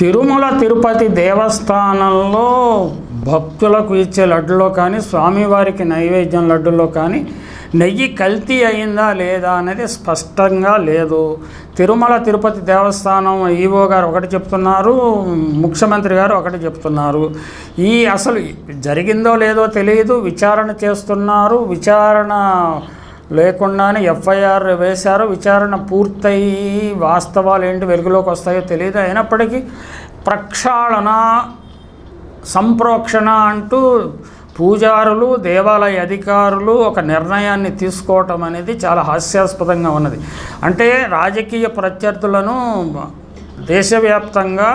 తిరుమల తిరుపతి దేవస్థానంలో భక్తులకు ఇచ్చే లడ్డులో కానీ స్వామివారికి నైవేద్యం లడ్డులో కానీ నెయ్యి కల్తీ అయిందా లేదా అనేది స్పష్టంగా లేదు. తిరుమల తిరుపతి దేవస్థానం ఈవో గారు ఒకటి చెప్తున్నారు ముఖ్యమంత్రి గారు ఒకటి చెప్తున్నారు. ఈ అసలు జరిగిందో లేదో తెలియదు విచారణ చేస్తున్నారు. విచారణ లేకుండానే ఎఫ్ఐఆర్ వేశారు. విచారణ పూర్తయి వాస్తవాలు ఏంటి వెలుగులోకి వస్తాయో తెలియదు. అయినప్పటికీ ప్రక్షాళన సంప్రోక్షణ అంటూ పూజారులు దేవాలయ అధికారులు ఒక నిర్ణయాన్ని తీసుకోవటం అనేది చాలా హాస్యాస్పదంగా ఉన్నది. అంటే రాజకీయ ప్రత్యర్థులను దేశవ్యాప్తంగా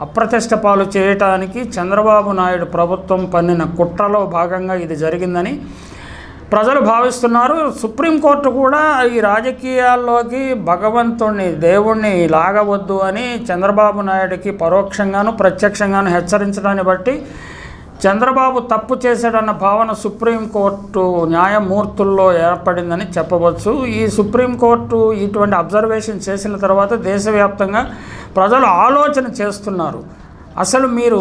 అప్రతిష్ట పాలు చేయటానికి చంద్రబాబు నాయుడు ప్రభుత్వం పన్నిన కుట్రలో భాగంగా ఇది జరిగిందని ప్రజలు భావిస్తున్నారు. సుప్రీంకోర్టు కూడా ఈ రాజకీయాల్లోకి భగవంతుణ్ణి దేవుణ్ణి లాగవద్దు అని చంద్రబాబు నాయుడికి పరోక్షంగాను ప్రత్యక్షంగాను హెచ్చరించడాన్ని బట్టి చంద్రబాబు తప్పు చేశాడన్న భావన సుప్రీంకోర్టు న్యాయమూర్తుల్లో ఏర్పడిందని చెప్పవచ్చు. ఈ సుప్రీంకోర్టు ఇటువంటి అబ్జర్వేషన్ చేసిన తర్వాత దేశవ్యాప్తంగా ప్రజలు ఆలోచన చేస్తున్నారు. అసలు మీరు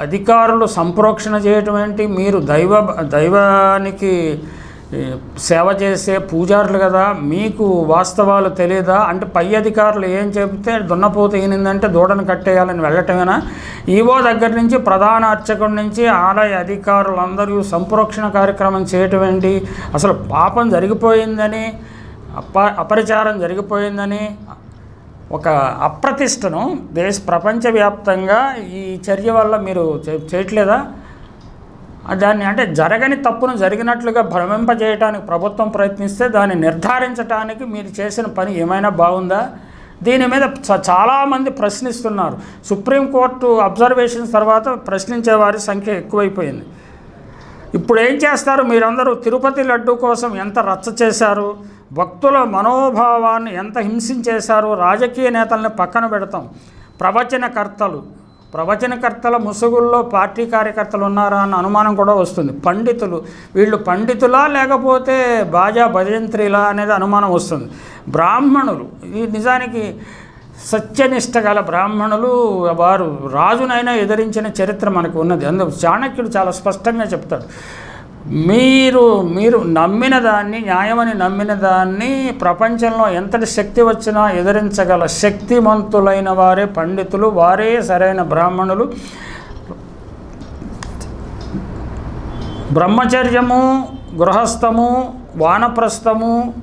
అధికారులు సంప్రోక్షణ చేయటం ఏంటి? మీరు దైవ దైవానికి సేవ చేసే పూజారులు కదా మీకు వాస్తవాలు తెలియదా అంటే పై అధికారులు ఏం చెబితే దున్నపోత ఈనిందంటే దూడను కట్టేయాలని వెళ్ళటమేనా? ఈవో దగ్గర నుంచి ప్రధాన అర్చకుడి నుంచి ఆలయ అధికారులందరూ సంప్రోక్షణ కార్యక్రమం చేయటం ఏంటి? అసలు పాపం జరిగిపోయిందని అప అపరిచారం జరిగిపోయిందని ఒక అప్రతిష్టను దేశ ప్రపంచవ్యాప్తంగా ఈ చర్య వల్ల మీరు చేయట్లేదా? దాన్ని అంటే జరగని తప్పును జరిగినట్లుగా భ్రమింపజేయటానికి ప్రభుత్వం ప్రయత్నిస్తే దాన్ని నిర్ధారించడానికి మీరు చేసిన పని ఏమైనా బాగుందా? దీని మీద చాలామంది ప్రశ్నిస్తున్నారు. సుప్రీంకోర్టు అబ్జర్వేషన్ తర్వాత ప్రశ్నించే వారి సంఖ్య ఎక్కువైపోయింది. ఇప్పుడు ఏం చేస్తారు? మీరందరూ తిరుపతి లడ్డు కోసం ఎంత రచ్చ చేశారు? భక్తుల మనోభావాన్ని ఎంత హింసించేశారు? రాజకీయ నేతల్ని పక్కన పెడతాం. ప్రవచనకర్తలు ప్రవచనకర్తల ముసుగుల్లో పార్టీ కార్యకర్తలు ఉన్నారా అన్న అనుమానం కూడా వస్తుంది. పండితులు వీళ్ళు పండితులా లేకపోతే బాజా భజంత్రిలా అనేది అనుమానం వస్తుంది. బ్రాహ్మణులు ఈ నిజానికి సత్యనిష్ట గల బ్రాహ్మణులు వారు రాజునైనా ఎదిరించిన చరిత్ర మనకు ఉన్నది. అందుకు చాణక్యుడు చాలా స్పష్టంగా చెప్తాడు. మీరు మీరు నమ్మిన దాన్ని న్యాయమని నమ్మిన దాన్ని ప్రపంచంలో ఎంతటి శక్తి వచ్చినా ఎదిరించగల శక్తిమంతులైన వారే పండితులు వారే సరైన బ్రాహ్మణులు. బ్రహ్మచర్యము గృహస్థము వానప్రస్థము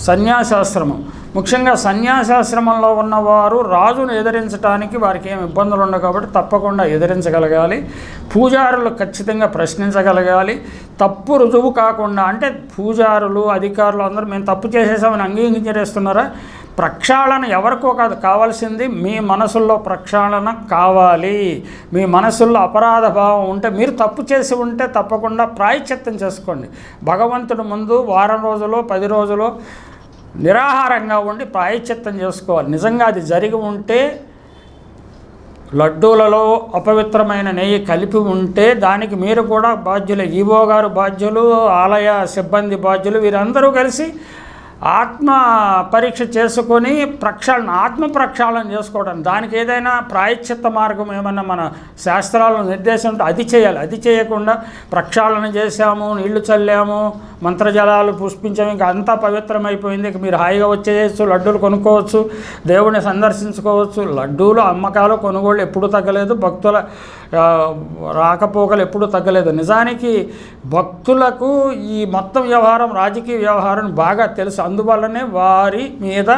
సన్యాసాశ్రమం. ముఖ్యంగా సన్యాసాశ్రమంలో ఉన్నవారు రాజును ఎదిరించడానికి వారికి ఏమి ఇబ్బందులు ఉండవు కాబట్టి తప్పకుండా ఎదిరించగలగాలి. పూజారులు ఖచ్చితంగా ప్రశ్నించగలగాలి. తప్పు రుజువు కాకుండా అంటే పూజారులు అధికారులు అందరూ మేము తప్పు చేసేసామని అంగీకరించేస్తున్నారా? ప్రక్షాళన ఎవరికో కాదు కావాల్సింది మీ మనసుల్లో ప్రక్షాళన కావాలి. మీ మనసుల్లో అపరాధ భావం ఉంటే మీరు తప్పు చేసి ఉంటే తప్పకుండా ప్రాయశ్చిత్తం చేసుకోండి. భగవంతుడి ముందు వారం రోజులో పది రోజులో నిరాహారంగా ఉండి ప్రాయశ్చిత్తం చేసుకోవాలి. నిజంగా అది జరిగి ఉంటే లడ్డూలలో అపవిత్రమైన నెయ్యి కలిపి ఉంటే దానికి మీరు కూడా బాధ్యులు. ఈవో గారు బాధ్యులు ఆలయ సిబ్బంది బాధ్యులు వీరందరూ కలిసి ఆత్మ పరీక్ష చేసుకొని ప్రక్షాళన ఆత్మ ప్రక్షాళన చేసుకోవడం. దానికి ఏదైనా ప్రాయశ్చిత్త మార్గం ఏమన్నా మన శాస్త్రాలను నిర్దేశం ఉంటే అది చేయాలి. అది చేయకుండా ప్రక్షాళన చేశాము నీళ్ళు చల్లాము మంత్రజలాలు పుష్పించాము ఇంకా అంతా పవిత్రమైపోయింది. ఇక మీరు హాయిగా వచ్చేయచ్చు లడ్డూలు కొనుక్కోవచ్చు దేవుని సందర్శించుకోవచ్చు. లడ్డూలు అమ్మకాలు కొనుగోళ్ళు ఎప్పుడూ తగ్గలేదు. భక్తుల రాకపోకలు ఎప్పుడూ తగ్గలేదు. నిజానికి భక్తులకు ఈ మొత్తం వ్యవహారం రాజకీయ వ్యవహారం బాగా తెలుసు. అందువల్లనే వారి మీద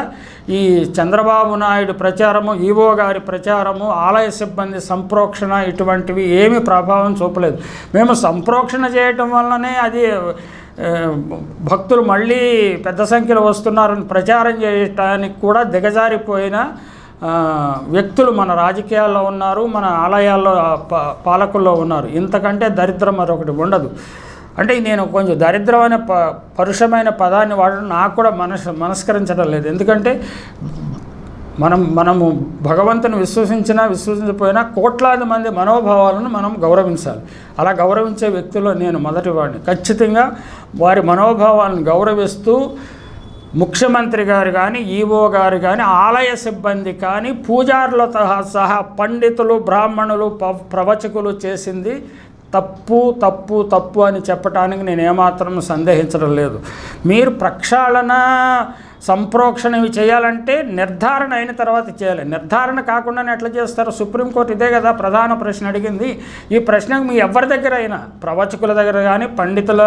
ఈ చంద్రబాబు నాయుడు ప్రచారము ఈవో గారి ప్రచారము ఆలయ సిబ్బంది సంప్రోక్షణ ఇటువంటివి ఏమీ ప్రభావం చూపలేదు. మేము సంప్రోక్షణ చేయటం వల్లనే అది భక్తులు మళ్ళీ పెద్ద సంఖ్యలో వస్తున్నారని ప్రచారం చేయటానికి కూడా దిగజారిపోయిన వ్యక్తులు మన రాజకీయాల్లో ఉన్నారు మన ఆలయాల్లో ప- పాలకుల్లో ఉన్నారు. ఇంతకంటే దరిద్రం మరొకటి ఉండదు. అంటే నేను కొంచెం దరిద్రమైన ప పరుషమైన పదాన్ని వాడడం నాకు కూడా మనస్ మనస్కరించడం లేదు. ఎందుకంటే మనం మనము భగవంతుని విశ్వసించినా విశ్వసించకపోయినా కోట్లాది మంది మనోభావాలను మనం గౌరవించాలి. అలా గౌరవించే వ్యక్తుల్లో నేను మొదటి వాడిని ఖచ్చితంగా వారి మనోభావాలను గౌరవిస్తూ ముఖ్యమంత్రి గారు కానీ ఈవో గారు కానీ ఆలయ సిబ్బంది కానీ పూజారులతో సహా పండితులు బ్రాహ్మణులు ప- ప్రవచకులు చేసింది తప్పు తప్పు తప్పు అని చెప్పటానికి నేను ఏమాత్రం సందేహించడం లేదు. మీరు ప్రక్షాళన సంప్రోక్షణ ఇవి చేయాలంటే నిర్ధారణ అయిన తర్వాత చేయాలి. నిర్ధారణ కాకుండానే ఎట్లా చేస్తారు? సుప్రీంకోర్టు ఇదే కదా ప్రధాన ప్రశ్న అడిగింది. ఈ ప్రశ్నకు మీ ఎవరి దగ్గర అయినా ప్రవచకుల దగ్గర కానీ పండితుల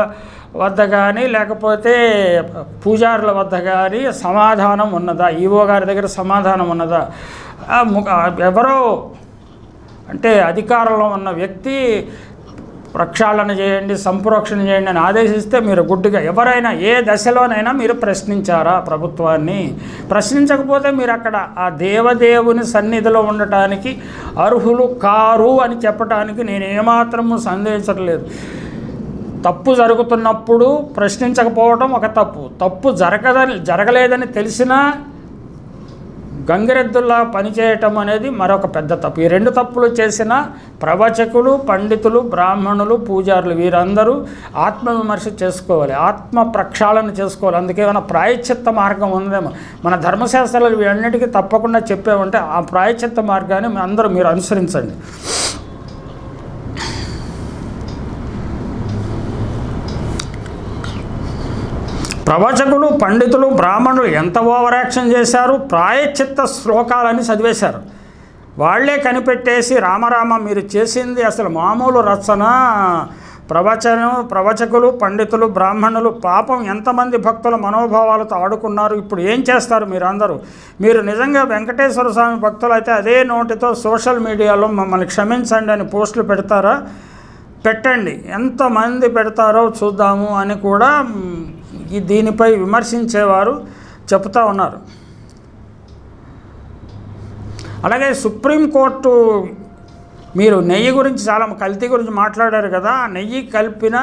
వద్ద కానీ లేకపోతే పూజారుల వద్ద కానీ సమాధానం ఉన్నదా? ఈవో గారి దగ్గర సమాధానం ఉన్నదా? ఎవరో అంటే అధికారంలో ఉన్న వ్యక్తి ప్రక్షాళన చేయండి సంప్రోక్షణ చేయండి అని ఆదేశిస్తే మీరు గుడ్డిగా ఎవరైనా ఏ దశలోనైనా మీరు ప్రశ్నించారా ప్రభుత్వాన్ని? ప్రశ్నించకపోతే మీరు అక్కడ ఆ దేవదేవుని సన్నిధిలో ఉండటానికి అర్హులు కారు అని చెప్పడానికి నేను ఏమాత్రము సందేహించట్లేదు. తప్పు జరుగుతున్నప్పుడు ప్రశ్నించకపోవడం ఒక తప్పు. తప్పు జరగదని జరగలేదని తెలిసినా గంగిరెద్దుల్లా పనిచేయటం అనేది మరొక పెద్ద తప్పు. ఈ రెండు తప్పులు చేసిన ప్రవచకులు పండితులు బ్రాహ్మణులు పూజారులు వీరందరూ ఆత్మవిమర్శ చేసుకోవాలి. ఆత్మ ప్రక్షాళన చేసుకోవాలి. అందుకే మన ప్రాయశ్చిత్త మార్గం ఉందేమో. మన ధర్మశాస్త్రాలు వీటన్నిటికీ తప్పకుండా చెప్పామంటే ఆ ప్రాయశ్చిత్త మార్గాన్ని అందరూ మీరు అనుసరించండి. ప్రవచకులు పండితులు బ్రాహ్మణులు ఎంత ఓవర్ యాక్షన్ చేశారు ప్రాయశ్చిత్త శ్లోకాలని చదివేశారు. వాళ్ళే కనిపెట్టేసి రామరామ మీరు చేసింది అసలు మామూలు రచన. ప్రవచనం ప్రవచకులు పండితులు బ్రాహ్మణులు పాపం ఎంతమంది భక్తుల మనోభావాలతో ఆడుకున్నారు. ఇప్పుడు ఏం చేస్తారు మీరందరూ? మీరు నిజంగా వెంకటేశ్వర స్వామి భక్తులు అయితే అదే నోటితో సోషల్ మీడియాలో మమ్మల్ని క్షమించండి అని పోస్టులు పెడతారా? పెట్టండి. ఎంతమంది పెడతారో చూద్దాము అని కూడా దీనిపై విమర్శించేవారు చెప్తా ఉన్నారు. అలాగే సుప్రీంకోర్టు మీరు నెయ్యి గురించి చాలా కల్తీ గురించి మాట్లాడారు కదా నెయ్యి కలిపిన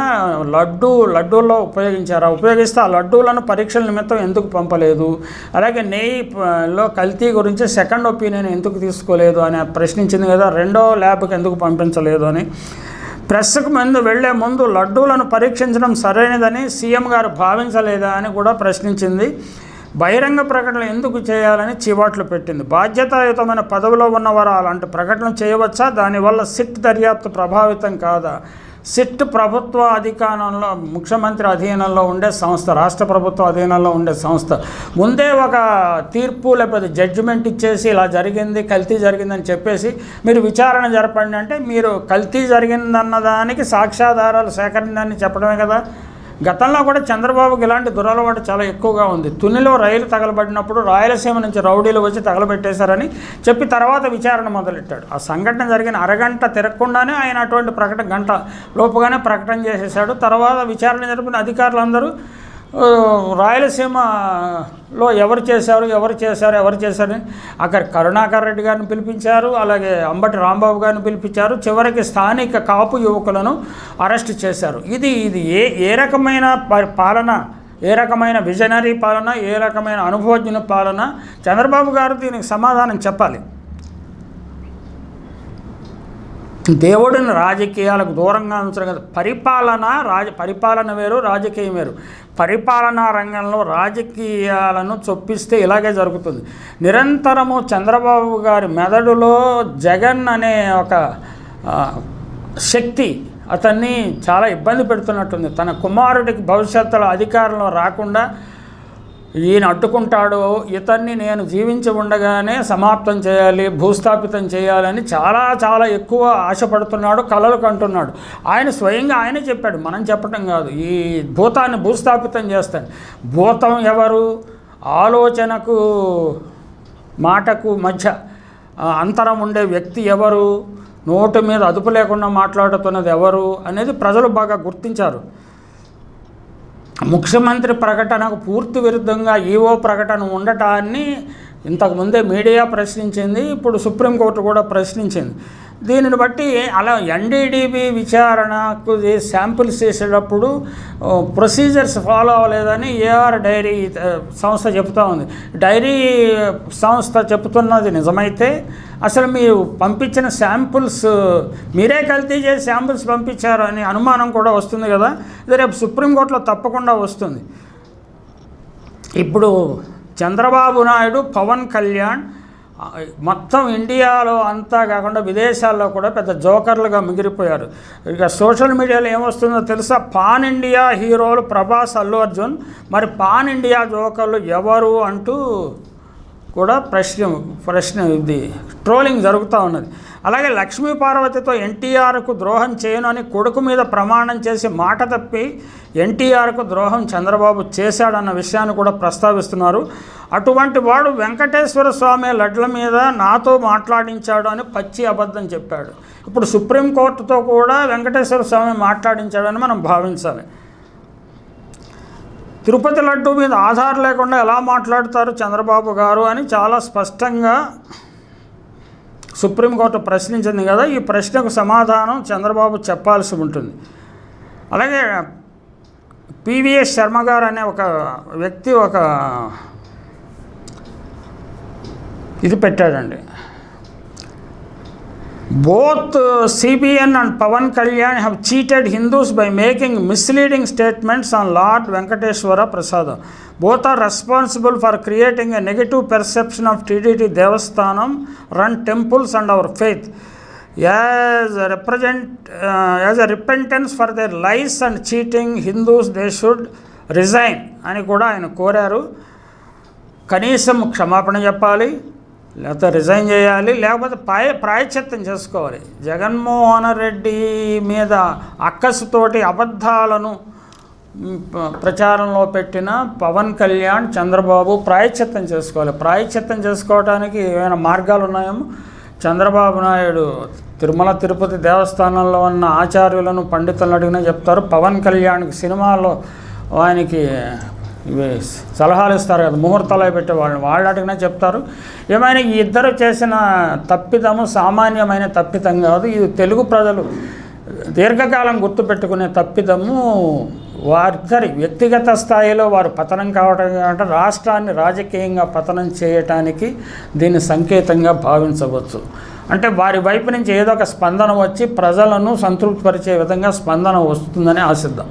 లడ్డు లడ్డూల్లో ఉపయోగించారా? ఉపయోగిస్తే ఆ లడ్డూలను పరీక్షల నిమిత్తం ఎందుకు పంపలేదు? అలాగే నెయ్యిలో కల్తీ గురించి సెకండ్ ఒపీనియన్ ఎందుకు తీసుకోలేదు అని ప్రశ్నించింది కదా రెండో ల్యాబ్కి ఎందుకు పంపించలేదు అని. ప్రెస్కు ముందు వెళ్ళే ముందు లడ్డూలను పరీక్షించడం సరైనదని సీఎం గారు భావించలేదా అని కూడా ప్రశ్నించింది. బహిరంగ ప్రకటనలు ఎందుకు చేయాలని చీవాట్లు పెట్టింది. బాధ్యతాయుతమైన పదవిలో ఉన్నవారు అలాంటి ప్రకటన చేయవచ్చా? దానివల్ల సిట్ దర్యాప్తు ప్రభావితం కాదా? సిట్ ప్రభుత్వ అధికారంలో ముఖ్యమంత్రి అధీనంలో ఉండే సంస్థ రాష్ట్ర ప్రభుత్వ అధీనంలో ఉండే సంస్థ. ముందే ఒక తీర్పు లేకపోతే జడ్జిమెంట్ ఇచ్చేసి ఇలా జరిగింది కల్తీ జరిగిందని చెప్పేసి మీరు విచారణ జరపండి అంటే మీరు కల్తీ జరిగిందన్న దానికి సాక్ష్యాధారాలు సేకరిందని చెప్పడమే కదా. గతంలో కూడా చంద్రబాబుకి ఇలాంటి దురలవాటు చాలా ఎక్కువగా ఉంది. తునిలో రైలు తగలబడినప్పుడు రాయలసీమ నుంచి రౌడీలు వచ్చి తగలబెట్టేశారని చెప్పి తర్వాత విచారణ మొదలెట్టాడు. ఆ సంఘటన జరిగిన అరగంట తిరగకుండానే ఆయన అటువంటి ప్రకటన గంట లోపుగానే ప్రకటన చేసేసాడు తర్వాత విచారణ జరిపిన అధికారులందరూ రాయలసీమలో ఎవరు చేశారు ఎవరు చేశారు ఎవరు చేశారని అక్కడ కరుణాకర్ రెడ్డి గారిని పిలిపించారు అలాగే అంబటి రాంబాబు గారిని పిలిపించారు చివరికి స్థానిక కాపు యువకులను అరెస్ట్ చేశారు. ఇది ఇది ఏ ఏ రకమైన ప- పాలన ఏ రకమైన విజనరీ పాలన ఏ రకమైన అనుభవజ్ఞ పాలన? చంద్రబాబు గారు దీనికి సమాధానం చెప్పాలి. దేవుడిని రాజకీయాలకు దూరంగా ఉంచడం కదా. పరిపాలన రాజ పరిపాలన వేరు రాజకీయం వేరు. పరిపాలనా రంగంలో రాజకీయాలను చొప్పిస్తే ఇలాగే జరుగుతుంది. నిరంతరము చంద్రబాబు గారి మెదడులో జగన్ అనే ఒక శక్తి అతన్ని చాలా ఇబ్బంది పెడుతున్నట్టుంది. తన కుమారుడికి భవిష్యత్తులో అధికారంలో రాకుండా ఈయన అడ్డుకుంటాడో ఇతన్ని నేను జీవించి ఉండగానే సమాప్తం చేయాలి భూస్థాపితం చేయాలని చాలా చాలా ఎక్కువ ఆశపడుతున్నాడు కలలు కంటున్నాడు. ఆయన స్వయంగా ఆయనే చెప్పాడు మనం చెప్పటం కాదు ఈ భూతాన్ని భూస్థాపితం చేస్తాడు భూతం ఎవరు? ఆలోచనకు మాటకు మధ్య అంతరం ఉండే వ్యక్తి ఎవరు? నోటు మీద అదుపు లేకుండా మాట్లాడుతున్నది ఎవరు? అనేది ప్రజలు బాగా గుర్తించారు. ముఖ్యమంత్రి ప్రకటనకు పూర్తి విరుద్ధంగా ఈవో ప్రకటన ఉండటాన్ని ఇంతకుముందే మీడియా ప్రశ్నించింది ఇప్పుడు సుప్రీంకోర్టు కూడా ప్రశ్నించింది. దీనిని బట్టి అలా ఎన్డీడీబీ విచారణకు శాంపిల్స్ చేసేటప్పుడు ప్రొసీజర్స్ ఫాలో అవ్వలేదని ఏఆర్ డైరీ సంస్థ చెప్తూ ఉంది. డైరీ సంస్థ చెప్తున్నది నిజమైతే అసలు మీరు పంపించిన శాంపుల్స్ మీరే కల్తీ చేసి శాంపుల్స్ పంపించారు అని అనుమానం కూడా వస్తుంది కదా. ఇది రేపు సుప్రీంకోర్టులో తప్పకుండా వస్తుంది. ఇప్పుడు చంద్రబాబు నాయుడు పవన్ కళ్యాణ్ మొత్తం ఇండియాలో అంతా కాకుండా విదేశాల్లో కూడా పెద్ద జోకర్లుగా మిగిలిపోయారు. ఇక సోషల్ మీడియాలో ఏమొస్తుందో తెలుసా? పాన్ ఇండియా హీరోలు ప్రభాస్ అల్లు అర్జున్. మరి పాన్ ఇండియా జోకర్లు ఎవరు అంటూ కూడా ప్రశ్న ప్రశ్న ఇది ట్రోలింగ్ జరుగుతూ ఉన్నది. అలాగే లక్ష్మీ పార్వతితో ఎన్టీఆర్కు ద్రోహం చేయను అని కొడుకు మీద ప్రమాణం చేసి మాట తప్పి ఎన్టీఆర్కు ద్రోహం చంద్రబాబు చేశాడన్న విషయాన్ని కూడా ప్రస్తావిస్తున్నారు. అటువంటి వాడు వెంకటేశ్వర స్వామి లడ్ల మీద నాతో మాట్లాడించాడు అని పచ్చి అబద్ధం చెప్పాడు. ఇప్పుడు సుప్రీంకోర్టుతో కూడా వెంకటేశ్వర స్వామి మాట్లాడించాడని మనం భావించాలి. తిరుపతి లడ్డు మీద ఆధార్ లేకుండా ఎలా మాట్లాడతారు చంద్రబాబు గారు అని చాలా స్పష్టంగా సుప్రీంకోర్టు ప్రశ్నించింది కదా ఈ ప్రశ్నకు సమాధానం చంద్రబాబు చెప్పాల్సి ఉంటుంది. అలాగే పివిఎస్ శర్మ గారు అనే ఒక వ్యక్తి ఒక ఇది పెట్టాడండి. Both CBN and Pawan Kalyan have cheated Hindus by making misleading statements on lord Venkateshwara prasad both are responsible for creating a negative perception of TDT Devasthanam run temples and our faith as represent as a repentance for their lies and cheating Hindus they should resign అని కూడా ఆయన కోరారు. కనీసం క్షమాపణ చెప్పాలి. లేకపోతే resign చేయాలి లేకపోతే పాయ ప్రాయశ్చిత్తం చేసుకోవాలి. జగన్మోహన్ రెడ్డి మీద అక్కసుతోటి అబద్ధాలను ప్రచారంలో పెట్టిన పవన్ కళ్యాణ్ చంద్రబాబు ప్రాయశ్చిత్తం చేసుకోవాలి. ప్రాయశ్చిత్తం చేసుకోవడానికి ఏమైనా మార్గాలు ఉన్నాయేమో చంద్రబాబు నాయుడు తిరుమల తిరుపతి దేవస్థానంలో ఉన్న ఆచార్యులను పండితులను అడిగినా చెప్తారు. పవన్ కళ్యాణ్కి సినిమాలో ఆయనకి సలహాలు ఇస్తారు కదా ముహూర్తాలు పెట్టే వాళ్ళని. వాళ్ళు అడిగినా చెప్తారు. ఏమైనా ఈ ఇద్దరు చేసిన తప్పిదము సామాన్యమైన తప్పిదం కాదు. ఇది తెలుగు ప్రజలు దీర్ఘకాలం గుర్తుపెట్టుకునే తప్పిదము వారిద్దరి వ్యక్తిగత స్థాయిలో వారు పతనం కావడం అంటే రాష్ట్రాన్ని రాజకీయంగా పతనం చేయటానికి దీన్ని సంకేతంగా భావించవచ్చు. అంటే వారి వైపు నుంచి ఏదో ఒక స్పందన వచ్చి ప్రజలను సంతృప్తిపరిచే విధంగా స్పందన వస్తుందని ఆశిద్దాం.